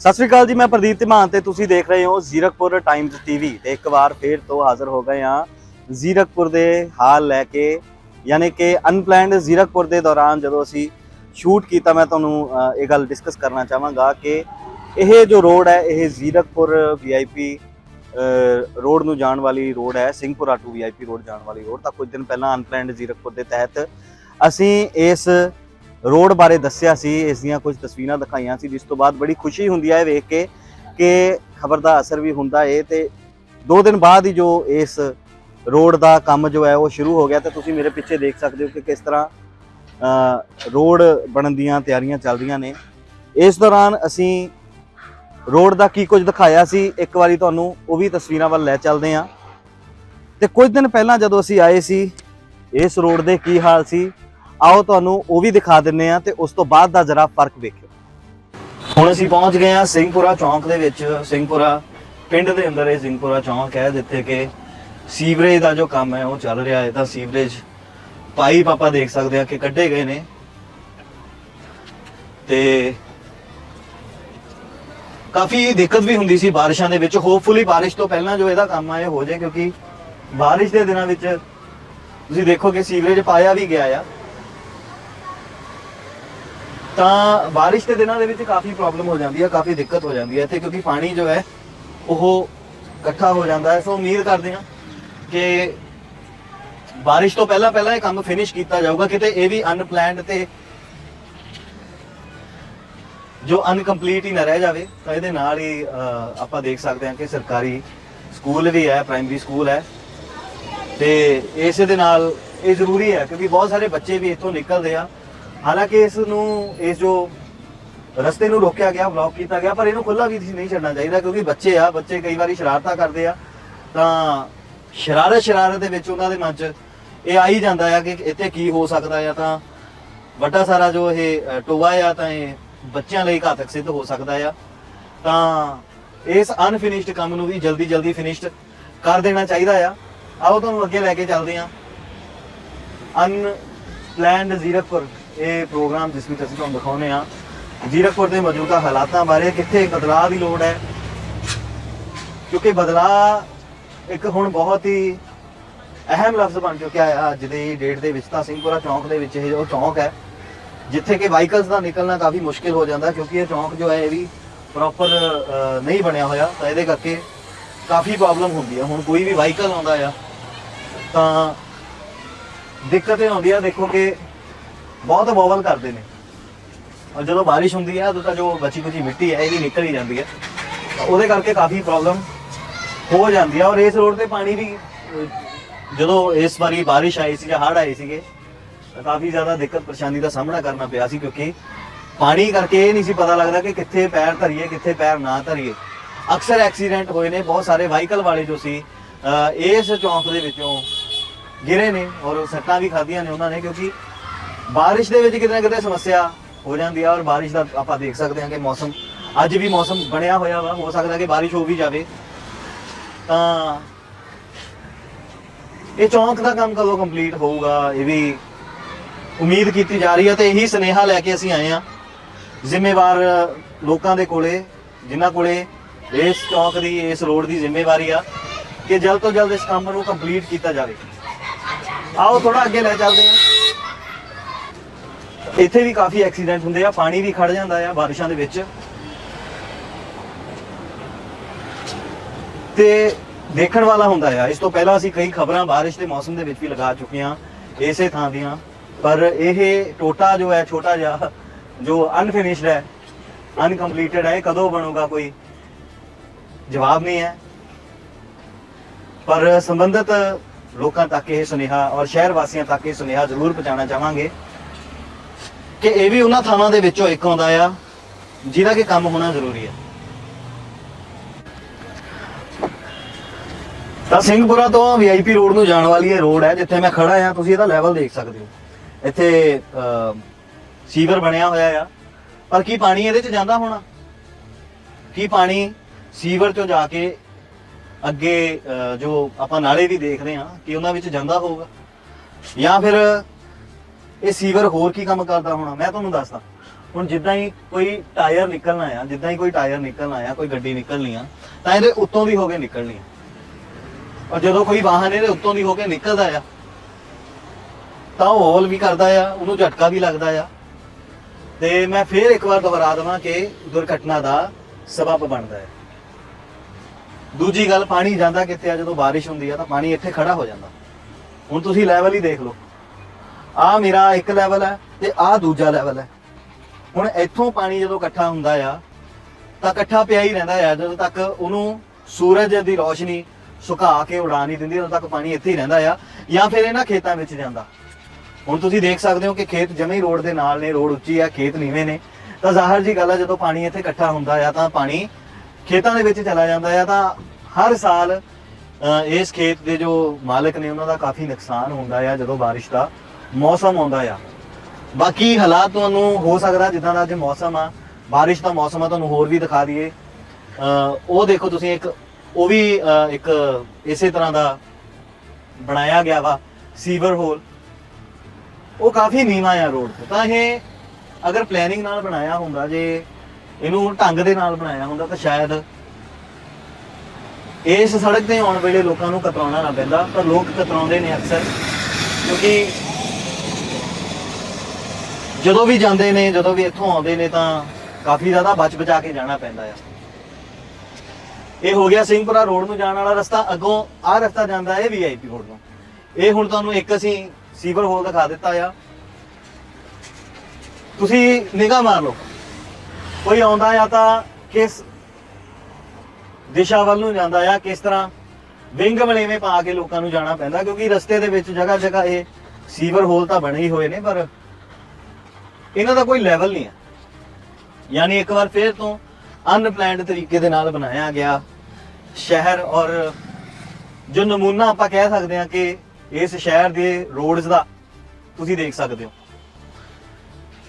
ਸਤਿ ਸ਼੍ਰੀ ਅਕਾਲ ਜੀ, ਮੈਂ ਪ੍ਰਦੀਪ ਧੀਮਾਨ ਤੇ ਤੁਸੀਂ ਦੇਖ ਰਹੇ ਹੋ ਜ਼ੀਰਕਪੁਰ ਟਾਈਮਜ਼ ਟੀਵੀ ਤੇ ਇੱਕ ਵਾਰ ਫੇਰ ਤੋਂ ਹਾਜ਼ਰ ਹੋ ਗਏ ਹਾਂ ਜ਼ੀਰਕਪੁਰ ਦੇ ਹਾਲ ਲੈ ਕੇ, ਯਾਨੀ ਕਿ ਅਨਪਲੈਨਡ ਜ਼ੀਰਕਪੁਰ ਦੇ ਦੌਰਾਨ ਜਦੋਂ ਅਸੀਂ ਸ਼ੂਟ ਕੀਤਾ, ਮੈਂ ਤੁਹਾਨੂੰ ਇਹ ਗੱਲ ਡਿਸਕਸ ਕਰਨਾ ਚਾਹਾਂਗਾ ਕਿ ਇਹ ਜੋ ਰੋਡ ਹੈ, ਇਹ ਜ਼ੀਰਕਪੁਰ ਵੀਆਈਪੀ ਰੋਡ ਨੂੰ ਜਾਣ ਵਾਲੀ ਰੋਡ ਹੈ, ਸਿੰਘਪੁਰਾ ਟੂ ਵੀਆਈਪੀ ਰੋਡ ਜਾਣ ਵਾਲੀ ਰੋਡ ਤਾਂ ਕੁਝ ਦਿਨ ਪਹਿਲਾਂ ਅਨਪਲੈਨਡ ਜ਼ੀਰਕਪੁਰ ਦੇ ਤਹਿਤ ਅਸੀਂ ਇਸ ਰੋਡ ਬਾਰੇ ਦੱਸਿਆ ਸੀ, ਇਸ ਦੀਆਂ ਕੁਝ ਤਸਵੀਰਾਂ ਦਿਖਾਈਆਂ ਸੀ, ਜਿਸ ਤੋਂ ਬਾਅਦ ਬੜੀ ਖੁਸ਼ੀ ਹੁੰਦੀ ਹੈ ਵੇਖ ਕੇ ਕਿ ਖਬਰ ਦਾ ਅਸਰ ਵੀ ਹੁੰਦਾ ਏ ਤੇ ਦੋ ਦਿਨ ਬਾਅਦ ਹੀ ਜੋ ਇਸ ਰੋਡ ਦਾ ਕੰਮ ਜੋ ਹੈ ਉਹ ਸ਼ੁਰੂ ਹੋ ਗਿਆ ਤੇ ਤੁਸੀਂ ਮੇਰੇ ਪਿੱਛੇ ਦੇਖ ਸਕਦੇ ਹੋ ਕਿ ਕਿਸ ਤਰ੍ਹਾਂ ਰੋਡ ਬਣਨ ਦੀਆਂ ਤਿਆਰੀਆਂ ਚੱਲ ਰਹੀਆਂ ਨੇ। ਇਸ ਦੌਰਾਨ ਅਸੀਂ ਰੋਡ ਦਾ ਕੀ ਕੁਝ ਦਿਖਾਇਆ ਸੀ, ਇੱਕ ਵਾਰੀ ਤੁਹਾਨੂੰ ਉਹ ਵੀ ਤਸਵੀਰਾਂ ਵੱਲ ਲੈ ਚੱਲਦੇ ਹਾਂ। ਤੇ ਕੁਝ ਦਿਨ ਪਹਿਲਾਂ ਜਦੋਂ ਅਸੀਂ ਆਏ ਸੀ, ਇਸ ਰੋਡ ਦੇ ਕੀ ਹਾਲ ਸੀ ਆਓ ਤੁਹਾਨੂੰ ਉਹ ਵੀ ਦਿਖਾ ਦਿੰਨੇ ਆ ਤੇ ਉਸ ਤੋਂ ਬਾਅਦ ਦਾ ਜਰਾ ਫ਼ਰਕ ਵੇਖਿਓ। ਹੁਣ ਅਸੀਂ ਪਹੁੰਚ ਗਏ ਆ ਸਿੰਘਪੁਰਾ ਚੌਂਕ ਦੇ ਵਿੱਚ। ਸਿੰਘਪੁਰਾ ਪਿੰਡ ਦੇ ਅੰਦਰ ਇਹ ਸਿੰਘਪੁਰਾ ਚੌਂਕ ਹੈ, ਜਿੱਥੇ ਕਿ ਸੀਵਰੇਜ ਦਾ ਜੋ ਕੰਮ ਹੈ ਉਹ ਚੱਲ ਰਿਹਾ ਹੈ। ਤਾਂ ਸੀਵਰੇਜ ਪਾਈਪ ਆਪਾਂ ਦੇਖ ਸਕਦੇ ਆ ਕਿ ਕੱਢੇ ਗਏ ਨੇ। ਤੇ ਕਾਫੀ ਦਿੱਕਤ ਵੀ ਹੁੰਦੀ ਸੀ ਬਾਰਿਸ਼ਾਂ ਦੇ ਵਿੱਚ। ਹੋਪਫੁਲੀ ਬਾਰਿਸ਼ ਤੋਂ ਪਹਿਲਾਂ ਜੋ ਇਹਦਾ ਕੰਮ ਆ, ਇਹ ਹੋ ਜਾਏ, ਕਿਉਂਕਿ ਬਾਰਿਸ਼ ਦੇ ਦਿਨਾਂ ਵਿੱਚ ਤੁਸੀਂ ਦੇਖੋ ਕਿ ਸੀਵਰੇਜ ਪਾਇਆ ਵੀ ਗਿਆ ਆ। ਤਾਂ ਬਾਰਿਸ਼ ਦੇ ਦਿਨਾਂ ਦੇ ਵਿੱਚ ਕਾਫੀ ਪ੍ਰੋਬਲਮ ਹੋ ਜਾਂਦੀ ਹੈ ਕਾਫੀ ਦਿੱਕਤ ਹੋ ਜਾਂਦੀ ਹੈ ਇੱਥੇ, ਕਿਉਂਕਿ ਪਾਣੀ ਜੋ ਹੈ, ਉਹ ਇਕੱਠਾ ਹੋ ਜਾਂਦਾ ਹੈ। ਸੋ ਉਮੀਦ ਕਰਦੇ ਹਾਂ ਕਿ ਬਾਰਿਸ਼ ਤੋਂ ਪਹਿਲਾਂ ਪਹਿਲਾਂ ਇਹ ਕੰਮ ਫਿਨਿਸ਼ ਕੀਤਾ ਜਾਊਗਾ। ਕਿਤੇ ਇਹ ਵੀ ਅਨਪਲੈਨਡ ਤੇ ਜੋ ਅਨਕੰਪਲੀਟ ਹੀ ਨਾ ਰਹਿ ਜਾਵੇ, ਤਾਂ ਇਹਦੇ ਨਾਲ ਹੀ ਆਪਾਂ ਦੇਖ ਸਕਦੇ ਹਾਂ ਕਿ ਸਰਕਾਰੀ ਸਕੂਲ ਵੀ ਹੈ ਪ੍ਰਾਇਮਰੀ ਸਕੂਲ ਹੈ। ਤੇ ਇਸੇ ਦੇ ਨਾਲ ਇਹ ਜ਼ਰੂਰੀ ਹੈ, ਕਿਉਂਕਿ ਬਹੁਤ ਸਾਰੇ ਬੱਚੇ ਵੀ ਇੱਥੋਂ ਨਿਕਲਦੇ ਆ। ਹਾਲਾਂਕਿ ਇਸ ਨੂੰ, ਇਸ ਜੋ ਰਸਤੇ ਨੂੰ ਰੋਕਿਆ ਗਿਆ ਬਲੌਕ ਕੀਤਾ ਗਿਆ, ਪਰ ਇਹਨੂੰ ਖੁੱਲਾ ਵੀ ਨਹੀਂ ਛੱਡਣਾ ਚਾਹੀਦਾ ਕਿਉਂਕਿ ਬੱਚੇ ਆ, ਬੱਚੇ ਕਈ ਵਾਰੀ ਸ਼ਰਾਰਤਾਂ ਕਰਦੇ ਆ। ਤਾਂ ਸ਼ਰਾਰਤ ਸ਼ਰਾਰਤ ਦੇ ਵਿੱਚ ਉਹਨਾਂ ਦੇ ਮਨ 'ਚ ਇਹ ਆ ਹੀ ਜਾਂਦਾ ਆ ਕਿ ਇੱਥੇ ਕੀ ਹੋ ਸਕਦਾ ਆ। ਤਾਂ ਵੱਡਾ ਸਾਰਾ ਜੋ ਇਹ ਟੋਆ ਆ, ਤਾਂ ਇਹ ਬੱਚਿਆਂ ਲਈ ਘਾਤਕ ਸਿੱਧ ਹੋ ਸਕਦਾ ਆ। ਤਾਂ ਇਸ ਅਨਫਿਨਿਸ਼ਡ ਕੰਮ ਨੂੰ ਵੀ ਜਲਦੀ ਜਲਦੀ ਫਿਨਿਸ਼ਡ ਕਰ ਦੇਣਾ ਚਾਹੀਦਾ ਆ। ਆਓ ਤੁਹਾਨੂੰ ਅੱਗੇ ਲੈ ਕੇ ਚੱਲਦੇ ਹਾਂ। ਅਨਪਲੈਨਡ ਜ਼ੀਰਕਪੁਰ। ਇਹ ਪ੍ਰੋਗਰਾਮ ਜਿਸ ਵਿੱਚ ਅਸੀਂ ਤੁਹਾਨੂੰ ਦਿਖਾਉਨੇ ਆ ਜ਼ੀਰਕਪੁਰ ਦੇ ਮੌਜੂਦਾ ਹਾਲਾਤਾਂ ਬਾਰੇ ਕਿੱਥੇ ਬਦਲਾਅ ਦੀ ਲੋੜ ਹੈ। ਕਿਉਂਕਿ ਬਦਲਾਅ ਇੱਕ ਹੁਣ ਬਹੁਤ ਹੀ ਅਹਿਮ ਲਫ਼ਜ਼ ਬਣ ਚੁੱਕਿਆ ਹੈ। ਅੱਜ ਦੀ ਡੇਟ ਦੇ ਵਿੱਚ ਤਾਂ ਸਿੰਘਪੁਰਾ ਚੌਂਕ ਦੇ ਵਿੱਚ ਇਹ ਜੋ ਚੌਂਕ ਹੈ, ਜਿੱਥੇ ਕਿ ਵਾਹੀਕਲਸ ਦਾ ਨਿਕਲਣਾ ਕਾਫੀ ਮੁਸ਼ਕਿਲ ਹੋ ਜਾਂਦਾ, ਕਿਉਂਕਿ ਇਹ ਚੌਂਕ ਜੋ ਹੈ ਇਹ ਵੀ ਪ੍ਰੋਪਰ ਨਹੀਂ ਬਣਿਆ ਹੋਇਆ। ਤਾਂ ਇਹਦੇ ਕਰਕੇ ਕਾਫੀ ਪ੍ਰੋਬਲਮ ਹੁੰਦੀ ਹੈ। ਹੁਣ ਕੋਈ ਵੀ ਵਾਹੀਕਲ ਆਉਂਦਾ ਆ, ਤਾਂ ਦਿੱਕਤ ਇਹ ਆਉਂਦੀ ਆ, ਦੇਖੋ ਕਿ ਬਹੁਤ ਵੋਵਲ ਕਰਦੇ ਨੇ। ਔਰ ਜਦੋਂ ਬਾਰਿਸ਼ ਹੁੰਦੀ ਹੈ ਉਦੋਂ ਤਾਂ ਜੋ ਬਚੀ ਕੁਚੀ ਮਿੱਟੀ ਹੈ ਇਹ ਵੀ ਨਿਕਲ ਹੀ ਜਾਂਦੀ ਹੈ ਤਾਂ ਉਹਦੇ ਕਰਕੇ ਕਾਫੀ ਪ੍ਰੋਬਲਮ ਹੋ ਜਾਂਦੀ ਹੈ ਔਰ ਇਸ ਰੋਡ ਤੇ ਪਾਣੀ ਵੀ, ਜਦੋਂ ਇਸ ਵਾਰੀ ਬਾਰਿਸ਼ ਆਈ ਸੀ ਜਾਂ ਹੜ੍ਹ ਆਏ ਸੀਗੇ, ਤਾਂ ਕਾਫੀ ਜ਼ਿਆਦਾ ਦਿੱਕਤ, ਪਰੇਸ਼ਾਨੀ ਦਾ ਸਾਹਮਣਾ ਕਰਨਾ ਪਿਆ ਸੀ, ਕਿਉਂਕਿ ਪਾਣੀ ਕਰਕੇ ਇਹ ਨਹੀਂ ਸੀ ਪਤਾ ਲੱਗਦਾ ਕਿ ਕਿੱਥੇ ਪੈਰ ਧਰੀਏ, ਕਿੱਥੇ ਪੈਰ ਨਾ ਧਰੀਏ। ਅਕਸਰ ਐਕਸੀਡੈਂਟ ਹੋਏ ਨੇ, ਬਹੁਤ ਸਾਰੇ ਵਾਹੀਕਲ ਵਾਲੇ ਜੋ ਸੀ ਇਸ ਚੌਂਕ ਦੇ ਵਿੱਚੋਂ ਗਿਰੇ ਨੇ, ਔਰ ਸੱਟਾਂ ਵੀ ਖਾਧੀਆਂ ਨੇ ਉਹਨਾਂ ਨੇ, ਕਿਉਂਕਿ ਬਾਰਿਸ਼ ਦੇ ਵਿੱਚ ਕਿਤੇ ਨਾ ਕਿਤੇ ਸਮੱਸਿਆ ਹੋ ਜਾਂਦੀ ਆ ਔਰ ਬਾਰਿਸ਼ ਦਾ ਆਪਾਂ ਦੇਖ ਸਕਦੇ ਹਾਂ ਕਿ ਮੌਸਮ ਅੱਜ ਵੀ ਮੌਸਮ ਬਣਿਆ ਹੋਇਆ ਵਾ, ਹੋ ਸਕਦਾ ਕਿ ਬਾਰਿਸ਼ ਹੋ ਵੀ ਜਾਵੇ। ਤਾਂ ਇਹ ਚੌਂਕ ਦਾ ਕੰਮ ਕਦੋਂ ਕੰਪਲੀਟ ਹੋਊਗਾ, ਇਹ ਵੀ ਉਮੀਦ ਕੀਤੀ ਜਾ ਰਹੀ ਹੈ ਤੇ ਇਹੀ ਸੁਨੇਹਾ ਲੈ ਕੇ ਅਸੀਂ ਆਏ ਆ ਜ਼ਿੰਮੇਵਾਰ ਲੋਕਾਂ ਦੇ ਕੋਲੇ, ਜਿਨ੍ਹਾਂ ਕੋਲੇ ਇਸ ਚੌਂਕ ਦੀ, ਇਸ ਰੋਡ ਦੀ ਜ਼ਿੰਮੇਵਾਰੀ ਆ ਕਿ ਜਲਦ ਤੋਂ ਜਲਦ ਇਸ ਕੰਮ ਨੂੰ ਕੰਪਲੀਟ ਕੀਤਾ ਜਾਵੇ। ਆਓ ਥੋੜਾ ਅੱਗੇ ਲੈ ਚੱਲਦੇ ਹਾਂ। ਇੱਥੇ ਵੀ ਕਾਫੀ ਐਕਸੀਡੈਂਟ ਹੁੰਦੇ ਆ, ਪਾਣੀ ਵੀ ਖੜ ਜਾਂਦਾ ਆ ਬਾਰਿਸ਼ਾਂ ਦੇ ਵਿੱਚ। ਤੇ ਦੇਖਣ ਵਾਲਾ ਹੁੰਦਾ ਆ, ਇਸ ਤੋਂ ਪਹਿਲਾਂ ਅਸੀਂ ਕਈ ਖਬਰਾਂ ਬਾਰਿਸ਼ ਦੇ ਮੌਸਮ ਦੇ ਵਿੱਚ ਵੀ ਲਗਾ ਚੁੱਕੇ ਹਾਂ, ਇਸੇ ਥਾਂ ਦੀਆਂ। ਪਰ ਇਹ ਟੋਟਾ ਜੋ ਹੈ, ਛੋਟਾ ਜਿਹਾ, ਜੋ ਅਨਫਿਨਿਸ਼ਡ ਹੈ ਅਨਕੰਪਲੀਟਡ ਹੈ ਕਦੋਂ ਬਣੂਗਾ ਕੋਈ ਜਵਾਬ ਨਹੀਂ ਹੈ। ਪਰ ਸੰਬੰਧਿਤ ਲੋਕਾਂ ਤੱਕ ਇਹ ਸੁਨੇਹਾ ਔਰ ਸ਼ਹਿਰ ਵਾਸੀਆਂ ਤੱਕ ਇਹ ਸੁਨੇਹਾ ਜ਼ਰੂਰ ਪਹੁੰਚਾਉਣਾ ਚਾਹਾਂਗੇ। ਕਿ ਇਹ ਵੀ ਉਹਨਾਂ ਥਾਵਾਂ ਦੇ ਵਿੱਚੋਂ ਇੱਕ ਆਉਂਦਾ ਆ ਜਿਹਦਾ ਕਿ ਕੰਮ ਹੋਣਾ ਜ਼ਰੂਰੀ ਹੈ ਤਾਂ ਸਿੰਘਪੁਰਾ ਤੋਂ ਵੀਆਈਪੀ ਰੋਡ ਨੂੰ ਜਾਣ ਵਾਲੀ ਇਹ ਰੋਡ ਹੈ ਜਿੱਥੇ ਮੈਂ ਖੜਾ ਆ ਤੁਸੀਂ ਇਹਦਾ ਲੈਵਲ ਦੇਖ ਸਕਦੇ ਹੋ। ਇੱਥੇ ਅਹ, ਸੀਵਰ ਬਣਿਆ ਹੋਇਆ ਆ। ਪਰ ਕੀ ਪਾਣੀ ਇਹਦੇ ਚ ਜਾਂਦਾ ਹੋਣਾ? ਕੀ ਪਾਣੀ ਸੀਵਰ ਚੋਂ ਜਾ ਕੇ ਅੱਗੇ ਅਹ, ਜੋ ਆਪਾਂ ਨਾਲੇ ਵੀ ਦੇਖਦੇ ਹਾਂ ਕਿ ਉਹਨਾਂ ਵਿੱਚ ਜਾਂਦਾ ਹੋਊਗਾ? ਜਾਂ ਫਿਰ ਇਹ ਸੀਵਰ ਹੋਰ ਕੀ ਕੰਮ ਕਰਦਾ ਹੋਣਾ? ਮੈਂ ਤੁਹਾਨੂੰ ਦੱਸਦਾ। ਹੁਣ ਜਿੱਦਾਂ ਹੀ ਕੋਈ ਟਾਇਰ ਨਿਕਲਣਾ ਆ ਜਿੱਦਾਂ ਹੀ ਕੋਈ ਟਾਇਰ ਨਿਕਲਣਾ ਆ ਕੋਈ ਗੱਡੀ ਨਿਕਲਣੀ ਆ, ਤਾਂ ਇਹਦੇ ਉੱਤੋਂ ਦੀ ਹੋ ਕੇ ਨਿਕਲਣੀ ਆ। ਔਰ ਜਦੋਂ ਕੋਈ ਵਾਹਨ ਇਹਦੇ ਉੱਤੋਂ ਦੀ ਹੋ ਕੇ ਨਿਕਲਦਾ ਆ, ਤਾਂ ਉਹ ਹੋਲ ਵੀ ਕਰਦਾ ਆ, ਉਹਨੂੰ ਝਟਕਾ ਵੀ ਲੱਗਦਾ ਆ। ਤੇ ਮੈਂ ਫੇਰ ਇੱਕ ਵਾਰ ਦੁਹਰਾ ਦਵਾਂ ਕਿ ਦੁਰਘਟਨਾ ਦਾ ਸਬਬ ਬਣਦਾ ਹੈ ਦੂਜੀ ਗੱਲ, ਪਾਣੀ ਜਾਂਦਾ ਕਿੱਥੇ ਆ? ਜਦੋਂ ਬਾਰਿਸ਼ ਹੁੰਦੀ ਆ ਤਾਂ ਪਾਣੀ ਇੱਥੇ ਖੜਾ ਹੋ ਜਾਂਦਾ। ਹੁਣ ਤੁਸੀਂ ਲੈਵਲ ਹੀ ਦੇਖ ਲਓ। ਆ ਮੇਰਾ ਇੱਕ ਲੈਵਲ ਹੈ ਤੇ ਆ ਦੂਜਾ ਲੈਵਲ ਹੈ। ਹੁਣ ਇੱਥੋਂ ਪਾਣੀ ਜਦੋਂ ਇਕੱਠਾ ਹੁੰਦਾ ਆ, ਤਾਂ ਇਕੱਠਾ ਪਿਆ ਹੀ ਰਹਿੰਦਾ ਆ, ਜਦੋਂ ਤੱਕ ਉਹਨੂੰ ਸੂਰਜ ਦੀ ਰੋਸ਼ਨੀ ਸੁਕਾ ਕੇ ਉਡਾ ਨਹੀਂ ਦਿੰਦੀ, ਉਦੋਂ ਤੱਕ ਪਾਣੀ ਇੱਥੇ ਹੀ ਰਹਿੰਦਾ ਆ, ਜਾਂ ਫਿਰ ਇਹਨਾਂ ਖੇਤਾਂ ਵਿੱਚ ਜਾਂਦਾ। ਹੁਣ ਤੁਸੀਂ ਦੇਖ ਸਕਦੇ ਹੋ ਕਿ ਖੇਤ ਜਮੇ ਹੀ ਰੋਡ ਦੇ ਨਾਲ ਨੇ, ਰੋਡ ਉੱਚੀ ਆ, ਖੇਤ ਨੀਵੇਂ ਨੇ। ਤਾਂ ਜ਼ਾਹਰ ਜੀ ਗੱਲ ਆ, ਜਦੋਂ ਪਾਣੀ ਇੱਥੇ ਇਕੱਠਾ ਹੁੰਦਾ ਆ, ਤਾਂ ਪਾਣੀ ਖੇਤਾਂ ਦੇ ਵਿੱਚ ਚਲਾ ਜਾਂਦਾ ਆ, ਤਾਂ ਹਰ ਸਾਲ ਇਸ ਖੇਤ ਦੇ ਜੋ ਮਾਲਕ ਨੇ ਉਹਨਾਂ ਦਾ ਕਾਫੀ ਨੁਕਸਾਨ ਹੁੰਦਾ ਆ, ਜਦੋਂ ਬਾਰਿਸ਼ ਦਾ ਮੌਸਮ ਆਉਂਦਾ ਆ। ਬਾਕੀ ਹਾਲਾਤ ਤੁਹਾਨੂੰ ਹੋ ਸਕਦਾ ਜਿੱਦਾਂ ਦਾ ਅੱਜ ਮੌਸਮ ਆ। ਬਾਰਿਸ਼ ਦਾ ਮੌਸਮ ਆ, ਤੁਹਾਨੂੰ ਹੋਰ ਵੀ ਦਿਖਾ ਦਈਏ। ਉਹ ਦੇਖੋ ਤੁਸੀਂ ਇੱਕ, ਉਹ ਵੀ ਇੱਕ ਇਸੇ ਤਰ੍ਹਾਂ ਦਾ ਬਣਾਇਆ ਗਿਆ ਵਾ, ਸੀਵਰ ਹੋਲ। ਉਹ ਕਾਫੀ ਨੀਵਾਂ ਆ ਰੋਡ ਤੇ। ਤਾਂ ਇਹ ਅਗਰ ਪਲੈਨਿੰਗ ਨਾਲ ਬਣਾਇਆ ਹੁੰਦਾ, ਜੇ ਇਹਨੂੰ ਢੰਗ ਦੇ ਨਾਲ ਬਣਾਇਆ ਹੁੰਦਾ, ਤਾਂ ਸ਼ਾਇਦ ਇਸ ਸੜਕ ਤੇ ਆਉਣ ਵੇਲੇ ਲੋਕਾਂ ਨੂੰ ਕਤਰਾਉਣਾ ਨਾ ਪੈਂਦਾ, ਪਰ ਲੋਕ ਕਤਰਾਉਂਦੇ ਨੇ ਅਕਸਰ। ਕਿਉਂਕਿ ਜਦੋਂ ਵੀ ਜਾਂਦੇ ਨੇ, ਜਦੋਂ ਵੀ ਇੱਥੋਂ ਆਉਂਦੇ ਨੇ ਤਾਂ ਕਾਫੀ ਜ਼ਿਆਦਾ ਬਚ ਬਚਾ ਕੇ ਜਾਣਾ ਪੈਂਦਾ ਆ। ਇਹ ਹੋ ਗਿਆ ਸਿੰਘਪੁਰਾ ਰੋਡ ਨੂੰ ਜਾਣ ਵਾਲਾ ਰਸਤਾ। ਅੱਗੋਂ ਆਹ ਰਸਤਾ ਜਾਂਦਾ ਹੈ ਵੀਆਈਪੀ ਰੋਡ ਨੂੰ। ਇਹ ਹੁਣ ਤੁਹਾਨੂੰ ਇੱਕ ਅਸੀਂ ਸੀਵਰ ਹੋਲ ਦਿਖਾ ਦਿੱਤਾ ਆ। ਤੁਸੀਂ ਨਿਗਾਹ ਮਾਰ ਲਓ। ਕੋਈ ਆਉਂਦਾ ਆ ਤਾਂ ਕਿਸ ਦਿਸ਼ਾ ਵੱਲ ਨੂੰ ਜਾਂਦਾ ਆ, ਕਿਸ ਤਰ੍ਹਾਂ ਵਿੰਗ ਮਲੇਵੇਂ ਪਾ ਕੇ ਲੋਕਾਂ ਨੂੰ ਜਾਣਾ ਪੈਂਦਾ, ਕਿਉਂਕਿ ਰਸਤੇ ਦੇ ਵਿੱਚ ਜਗ੍ਹਾ ਜਗ੍ਹਾ ਇਹ ਸੀਵਰ ਹੋਲ ਤਾਂ ਬਣੇ ਹੀ ਹੋਏ ਨੇ, ਪਰ ਇਹਨਾਂ ਦਾ ਕੋਈ ਲੈਵਲ ਨਹੀਂ ਹੈ ਯਾਨੀ ਇੱਕ ਵਾਰ ਫੇਰ ਤੋਂ ਅਨਪਲੈਨਡ ਤਰੀਕੇ ਦੇ ਨਾਲ ਬਣਾਇਆ ਗਿਆ ਸ਼ਹਿਰ ਔਰ ਜੋ ਨਮੂਨਾ ਆਪਾਂ ਕਹਿ ਸਕਦੇ ਹਾਂ ਕਿ ਇਸ ਸ਼ਹਿਰ ਦੇ ਰੋਡਸ ਦਾ ਤੁਸੀਂ ਦੇਖ ਸਕਦੇ ਹੋ।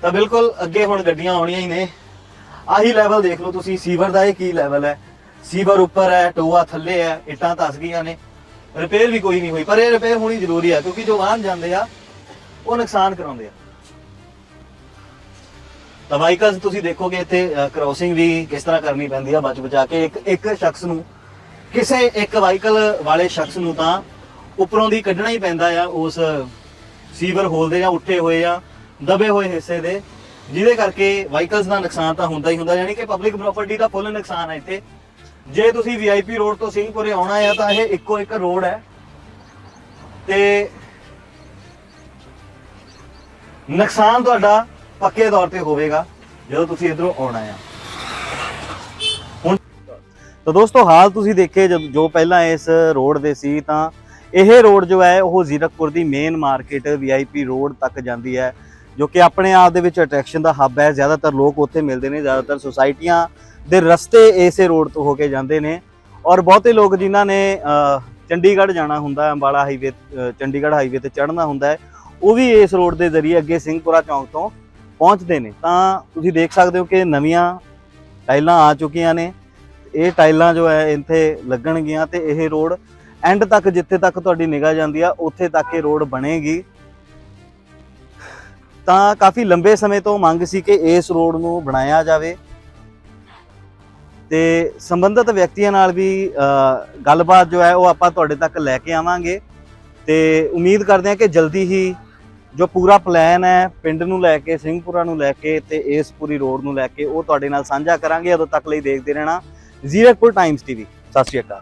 ਤਾਂ ਬਿਲਕੁਲ ਅੱਗੇ ਹੁਣ ਗੱਡੀਆਂ ਆਉਣੀਆਂ ਹੀ ਨੇ। ਆਹੀ ਲੈਵਲ ਦੇਖ ਲਓ ਤੁਸੀਂ, ਸੀਵਰ ਦਾ ਇਹ ਕੀ ਲੈਵਲ ਹੈ? ਸੀਵਰ ਉੱਪਰ ਹੈ, ਟੋਆ ਥੱਲੇ ਹੈ, ਇੱਟਾਂ ਧਸ ਗਈਆਂ ਨੇ। ਰਿਪੇਅਰ ਵੀ ਕੋਈ ਨਹੀਂ ਹੋਈ, ਪਰ ਇਹ ਰਿਪੇਅਰ ਹੋਣੀ ਜ਼ਰੂਰੀ ਹੈ ਕਿਉਂਕਿ ਜੋ ਵਾਹਨ ਜਾਂਦੇ ਆ, ਉਹ ਨੁਕਸਾਨ ਕਰਾਉਂਦੇ ਆ। ਤਾਂ ਵਾਹੀਕਲਸ ਤੁਸੀਂ ਦੇਖੋਗੇ ਇੱਥੇ ਕ੍ਰੋਸਿੰਗ ਵੀ ਕਿਸ ਤਰ੍ਹਾਂ ਕਰਨੀ ਪੈਂਦੀ ਆ ਬਚ ਬਚਾ ਕੇ। ਇੱਕ ਇੱਕ ਸ਼ਖਸ ਨੂੰ, ਕਿਸੇ ਇੱਕ ਵਾਹੀਕਲ ਵਾਲੇ ਸ਼ਖਸ ਨੂੰ ਤਾਂ ਉੱਪਰੋਂ ਦੀ ਕੱਢਣਾ ਹੀ ਪੈਂਦਾ ਆ, ਉਸ ਸੀਵਰ ਹੋਲ ਦੇ ਜਾਂ ਉੱਠੇ ਹੋਏ ਆ ਦਬੇ ਹੋਏ ਹਿੱਸੇ ਦੇ, ਜਿਹਦੇ ਕਰਕੇ ਵਾਹੀਕਲਸ ਦਾ ਨੁਕਸਾਨ ਤਾਂ ਹੁੰਦਾ ਹੀ ਹੁੰਦਾ, ਯਾਨੀ ਕਿ ਪਬਲਿਕ ਪ੍ਰਾਪਰਟੀ ਦਾ ਫੁੱਲ ਨੁਕਸਾਨ ਹੈ ਇੱਥੇ। ਜੇ ਤੁਸੀਂ ਵੀਆਈਪੀ ਰੋਡ ਤੋਂ ਸਿੰਘਪੁਰੇ ਆਉਣਾ ਆ, ਤਾਂ ਇਹ ਇੱਕੋ ਇੱਕ ਰੋਡ ਹੈ। ਤੇ ਨੁਕਸਾਨ ਤੁਹਾਡਾ ਪੱਕੇ ਤੌਰ ਤੇ ਹੋਵੇਗਾ ਜਦੋਂ ਤੁਸੀਂ ਇਧਰੋਂ ਆਉਣਾ ਆ। ਹੁਣ ਤਾਂ ਦੋਸਤੋ, ਹਾਲ ਤੁਸੀਂ ਦੇਖੇ ਜਦ- ਜੋ ਪਹਿਲਾਂ ਇਸ ਰੋਡ ਦੇ ਸੀ, ਤਾਂ ਇਹ ਰੋਡ ਜੋ ਹੈ, ਉਹ ਜ਼ੀਰਕਪੁਰ ਦੀ ਮੇਨ ਮਾਰਕੀਟ ਵੀਆਈਪੀ ਰੋਡ ਤੱਕ ਜਾਂਦੀ ਹੈ, ਜੋ ਕਿ ਆਪਣੇ ਆਪ ਦੇ ਵਿੱਚ ਅਟਰੈਕਸ਼ਨ ਦਾ ਹੱਬ ਹੈ। ਜ਼ਿਆਦਾਤਰ ਲੋਕ ਉੱਥੇ ਮਿਲਦੇ ਨੇ, ਜ਼ਿਆਦਾਤਰ ਸੁਸਾਇਟੀਆਂ ਦੇ ਰਸਤੇ ਇਸੇ ਰੋਡ ਤੋਂ ਹੋ ਕੇ ਜਾਂਦੇ ਨੇ। ਔਰ ਬਹੁਤੇ ਲੋਕ ਜਿਨ੍ਹਾਂ ਨੇ ਚੰਡੀਗੜ੍ਹ ਜਾਣਾ ਹੁੰਦਾ, ਅੰਬਾਲਾ ਹਾਈਵੇ ਚੰਡੀਗੜ੍ਹ ਹਾਈਵੇ ਤੇ ਚੜ੍ਹਨਾ ਹੁੰਦਾ ਹੈ, ਉਹ ਵੀ ਇਸ ਰੋਡ ਦੇ ਜ਼ਰੀਏ ਅੱਗੇ ਸਿੰਘਪੁਰਾ ਚੌਂਕ ਤੋਂ ਪਹੁੰਚਦੇ ਨੇ ਤਾਂ ਤੁਸੀਂ ਦੇਖ ਸਕਦੇ ਹੋ ਕਿ ਨਵੀਆਂ ਟਾਈਲਾਂ ਆ ਚੁੱਕੀਆਂ ਨੇ। ਇਹ ਟਾਈਲਾਂ ਜੋ ਹੈ ਇੱਥੇ ਲੱਗਣਗੀਆਂ ਤੇ ਇਹ ਰੋਡ ਐਂਡ ਤੱਕ ਜਿੱਥੇ ਤੱਕ ਤੁਹਾਡੀ ਨਿਗਾਹ ਜਾਂਦੀ ਆ ਉੱਥੇ ਤੱਕ ਇਹ ਰੋਡ ਬਣੇਗੀ। ਤਾਂ ਕਾਫੀ ਲੰਬੇ ਸਮੇਂ ਤੋਂ ਮੰਗ ਸੀ ਕਿ ਇਸ ਰੋਡ ਨੂੰ ਬਣਾਇਆ ਜਾਵੇ। ਤੇ ਸੰਬੰਧਿਤ ਵਿਅਕਤੀਆਂ ਨਾਲ ਵੀ ਅ, ਗੱਲਬਾਤ ਜੋ ਹੈ ਉਹ ਆਪਾਂ ਤੁਹਾਡੇ ਤੱਕ ਲੈ ਕੇ ਆਵਾਂਗੇ। ਤੇ ਉਮੀਦ ਕਰਦੇ ਹਾਂ ਕਿ ਜਲਦੀ ਹੀ ਜੋ ਪੂਰਾ ਪਲਾਨ ਹੈ ਪਿੰਡ ਨੂੰ ਲੈ ਕੇ, ਸਿੰਘਪੁਰਾ ਨੂੰ ਲੈ ਕੇ ਤੇ ਇਸ ਪੂਰੀ ਰੋਡ ਨੂੰ ਲੈ ਕੇ ਉਹ ਤੁਹਾਡੇ ਨਾਲ ਸਾਂਝਾ ਕਰਾਂਗੇ, ਉਦੋਂ ਤੱਕ ਲਈ ਦੇਖਦੇ ਰਹਿਣਾ। ਜ਼ੀਰਕਪੁਰ ਟਾਈਮਸ ਟੀਵੀ ਸਤਿ ਸ਼੍ਰੀ ਅਕਾਲ।